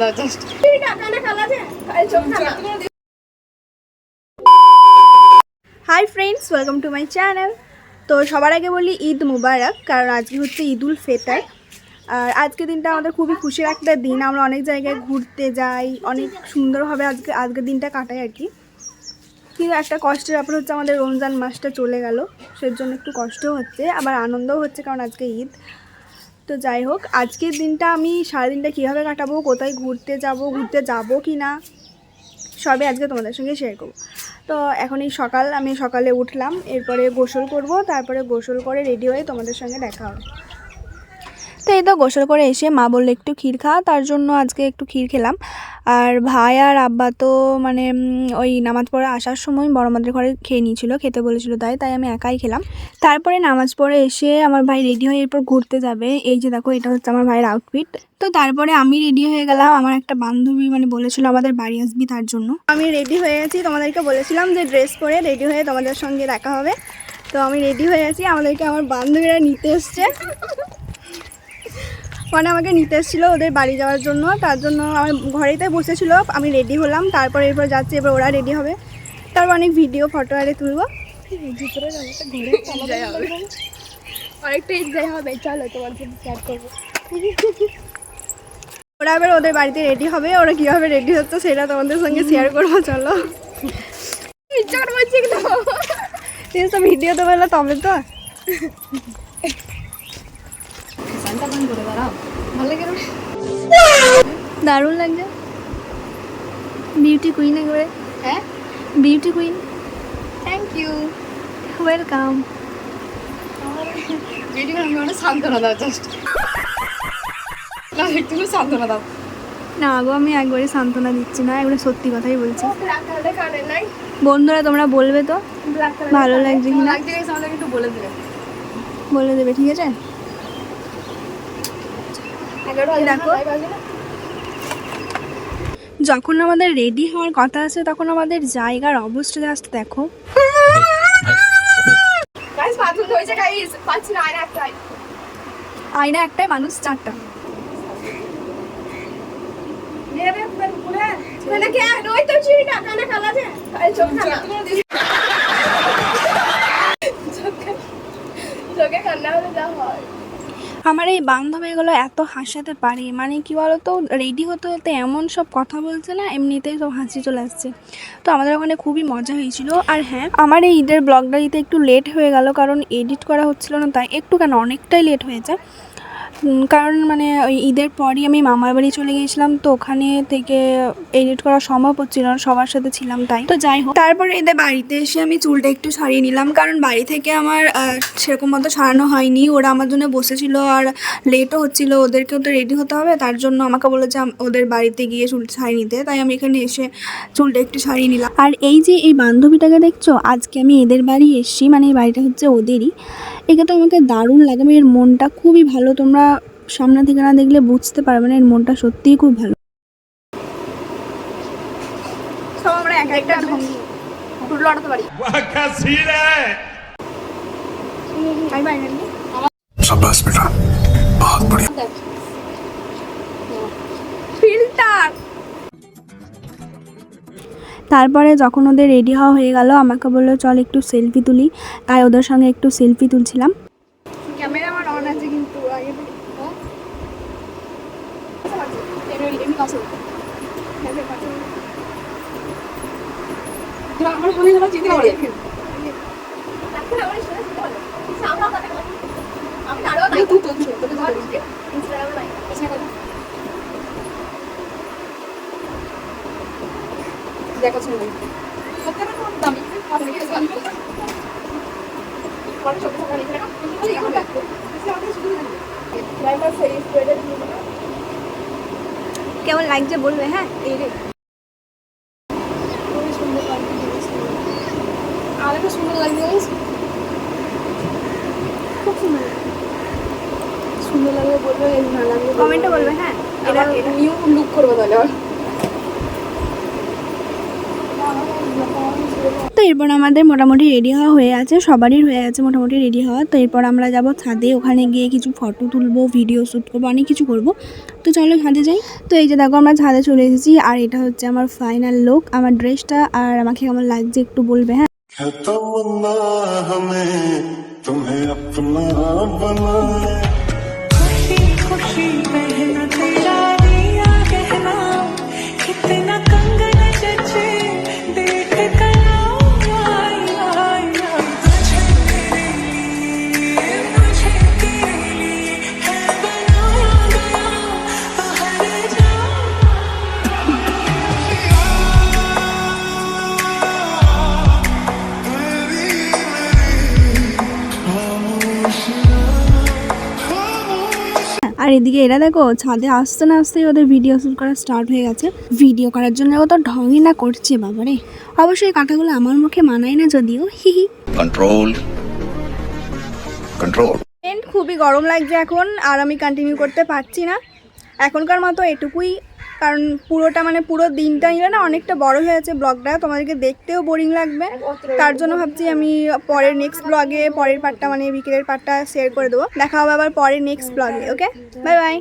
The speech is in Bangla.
দাও just hi friends welcome to my channel তো সবার আগে বলি ঈদ মুবারক, কারণ আজকে হচ্ছে ঈদ উল ফেতার। আর আজকে দিনটা আমাদের খুবই খুশির একটা দিন। আমরা অনেক জায়গায় ঘুরতে যাই, অনেক সুন্দরভাবে আজকে, আজকের দিনটা কাটাই আর কি। কিন্তু একটা কষ্টের ব্যাপার হচ্ছে আমাদের রমজান মাসটা চলে গেল সের জন্য একটু কষ্ট হচ্ছে, আবার আনন্দও হচ্ছে কারণ আজকে ঈদ। তো যাই হোক, আজকের দিনটা আমি সারাদিনটা কীভাবে কাটাবো, কোথায় ঘুরতে যাব ঘুরতে যাব কি না, সবই আজকে তোমাদের সঙ্গে শেয়ার করব। তো এখন এই সকাল, আমি সকালে উঠলাম, এরপরে গোসল করব, তারপরে গোসল করে রেডি হয়ে তোমাদের সঙ্গে দেখা হবে। তো এই তো গোসল করে এসে মা বলল একটু ক্ষীর খা, তার জন্য আজকে একটু ক্ষীর খেলাম। আর ভাই আর আব্বা তো মানে ওই নামাজ পড়ে আসার সময় বড় মাদের ঘরে খেয়ে নিয়েছিল, খেতে বলেছিল তাই তাই আমি একাই খেলাম। তারপরে নামাজ পড়ে এসে আমার ভাই রেডি হয়ে এরপর ঘুরতে যাবে। এই যে দেখো, এটা হচ্ছে আমার ভাইয়ের আউটফিট তো তারপরে আমি রেডি হয়ে গেলাম, আমার একটা বান্ধবী মানে বলেছিল আমাদের বাড়ি আসবি তার জন্য। আমি রেডি হয়ে গেছি তোমাদেরকে বলেছিলাম যে ড্রেস পরে রেডি হয়ে তোমাদের সঙ্গে দেখা হবে। তো আমি রেডি হয়ে গেছি আমাদেরকে আমার বান্ধবীরা নিতে এসছে। মানে আমাকে নিতে এসেছিল ওদের বাড়ি যাওয়ার জন্য তার জন্য আমার ঘরেতে বসেছিল আমি রেডি হলাম তারপরে এরপর যাচ্ছি এবার ওরা রেডি হবে। তারপর অনেক ভিডিও ফটো আরে তুলবো। অনেকটা এনজয় হবে চলো তোমার শেয়ার করব। ওরা এবার ওদের বাড়িতে রেডি হবে ওরা কীভাবে রেডি হচ্ছে সেটা তোমাদের সঙ্গে শেয়ার করব চলো। ইচ্ছা করে বলছি কিন্তু ভিডিও তো বলল তবে তো। ফ্যানটা বন্ধ করে দাঁড়াও। ভালো লাগে দারুণ লাগছে। বিউটি কুইন একবারে। হ্যাঁ? Beauty queen thank you welcome video আমি সান্ত্বনা দাও জাস্ট না একটু সান্ত্বনা দাও। না গো আমি একবারে সান্ত্বনা দিচ্ছি না একবারে সত্যি কথাই বলছি। বন্ধুরা তোমরা বলবে তো? ভালো লাগছে কি বলে দেবে ঠিক আছে? দেখো। যখন আমাদের রেডি হওয়ার কথা আছে তখন আমাদের জায়গার অবস্থা জাস্ট দেখো। আয়না একটাই। মানুষ চারটা। মানে কি? ওই তো চিড়ি না কানে কালা যে আমার এই বান্ধবীগুলো এত হাসাতে পারে মানে কি বলতো রেডি হতে হতে এমন সব কথা বলছে না, এমনিতেই সব হাসি চলে আসছে। তো আমাদের ওখানে খুবই মজা হয়েছিল। আর হ্যাঁ আমার এই ঈদের ব্লগটা দিতে একটু লেট হয়ে গেল, কারণ এডিট করা হচ্ছিল না, তাই একটু কেন, অনেকটাই লেট হয়েছে। কারণ মানে ওই ঈদের পরই আমি মামার বাড়ি চলে গিয়েছিলাম, তো ওখানে থেকে এডিট করা সম্ভব হচ্ছিল না, সবার সাথে ছিলাম তাই। তো যাই হোক, তারপরে এদের বাড়িতে এসে আমি চুলটা একটু সারিয়ে নিলাম, কারণ বাড়ি থেকে আমার সেরকম মতো সারানো হয়নি। ওরা আমার জন্য বসেছিল আর লেটও হচ্ছিল, ওদেরকেও তো রেডি হতে হবে, তার জন্য আমাকে বলেছে ওদের বাড়িতে গিয়ে চুল সারিয়ে নিতে। তাই আমি এখানে এসে চুলটা একটু সারিয়ে নিলাম। আর এই যে এই বান্ধবীটাকে দেখছ, আজকে আমি এদের বাড়ি এসেছি মানে এই বাড়িটা হচ্ছে ওদেরই। একে তো আমাকে দারুণ লাগে আমি এর মনটা খুবই ভালো, তোমরা সামনে থেকে না দেখলে বুঝতে পারবে না এর মনটা সত্যিই খুব ভালো সব আমরা এক একটা ঢং লড়াতে পারি वाह क्या सीन है আমি পারি না शाबाश बेटा बहुत बढ़िया ফিল্টার তারপরে যখন ওদের রেডি হওয়া হয়ে গেল আমাকে বললো চল একটু সেলফি তুলি তাই ওদের সঙ্গে একটু সেলফি তুলছিলাম আমার ফোনে তোমার চিঠি করে দেখো শুনে দামি পরে এখন দেখো ড্রাইভার সেই স্প্রেডে দিয়ে দাও কেমন লাগছে বলবে হ্যাঁ? এই রে। খুবই সুন্দর আর একটা সুন্দর লাগছে খুব সুন্দর সুন্দর লাগবে বলবে না লাগবে কমেন্টে বলবে। হ্যাঁ। এটা এটা নিউ লুক করব তাহলে আবার। তো এরপর আমাদের মোটামুটি রেডি হওয়া হয়ে আছে সবারই হয়ে আছে মোটামুটি রেডি হওয়া তো এরপর আমরা যাব ছাদে ওখানে গিয়ে কিছু ফটো তুলবো ভিডিও শ্যুট করবো অনেক কিছু করব তো চলো ছাদে যাই তো এই যে দেখো আমরা ছাদে চলে এসেছি আর এটা হচ্ছে আমার ফাইনাল লুক আমার ড্রেসটা আর আমাকে কেমন লাগছে একটু বলবে হ্যাঁ है तमन्ना हमें तुम्हें अपना बनाए আর এদিকে এরা দেখো ছাদে আসতে না আসতেই ওদের ভিডিও শ্যুট করা স্টার্ট হয়ে গেছে। ভিডিও করার জন্য ও তো ঢঙই না করছে বাবারে। অবশ্যই কাঁটাগুলো আমার মুখে মানায় না যদিও হিহি কন্ট্রোল কন্ট্রোল খুবই গরম লাগছে এখন আর আমি কন্টিনিউ করতে পারছি না। এখনকার মতো এটুকুই। কারণ পুরোটা মানে পুরো দিনটা নিলে না অনেকটা বড় হয়ে আছে ব্লগটা। তোমাদেরকে দেখতেও বোরিং লাগবে। তার জন্য ভাবছি আমি পরের নেক্সট ব্লগে পরের পার্টটা মানে বিকেলের পার্টটা শেয়ার করে দেবো। দেখা হবে আবার পরের নেক্সট ব্লগে ওকে বাই বাই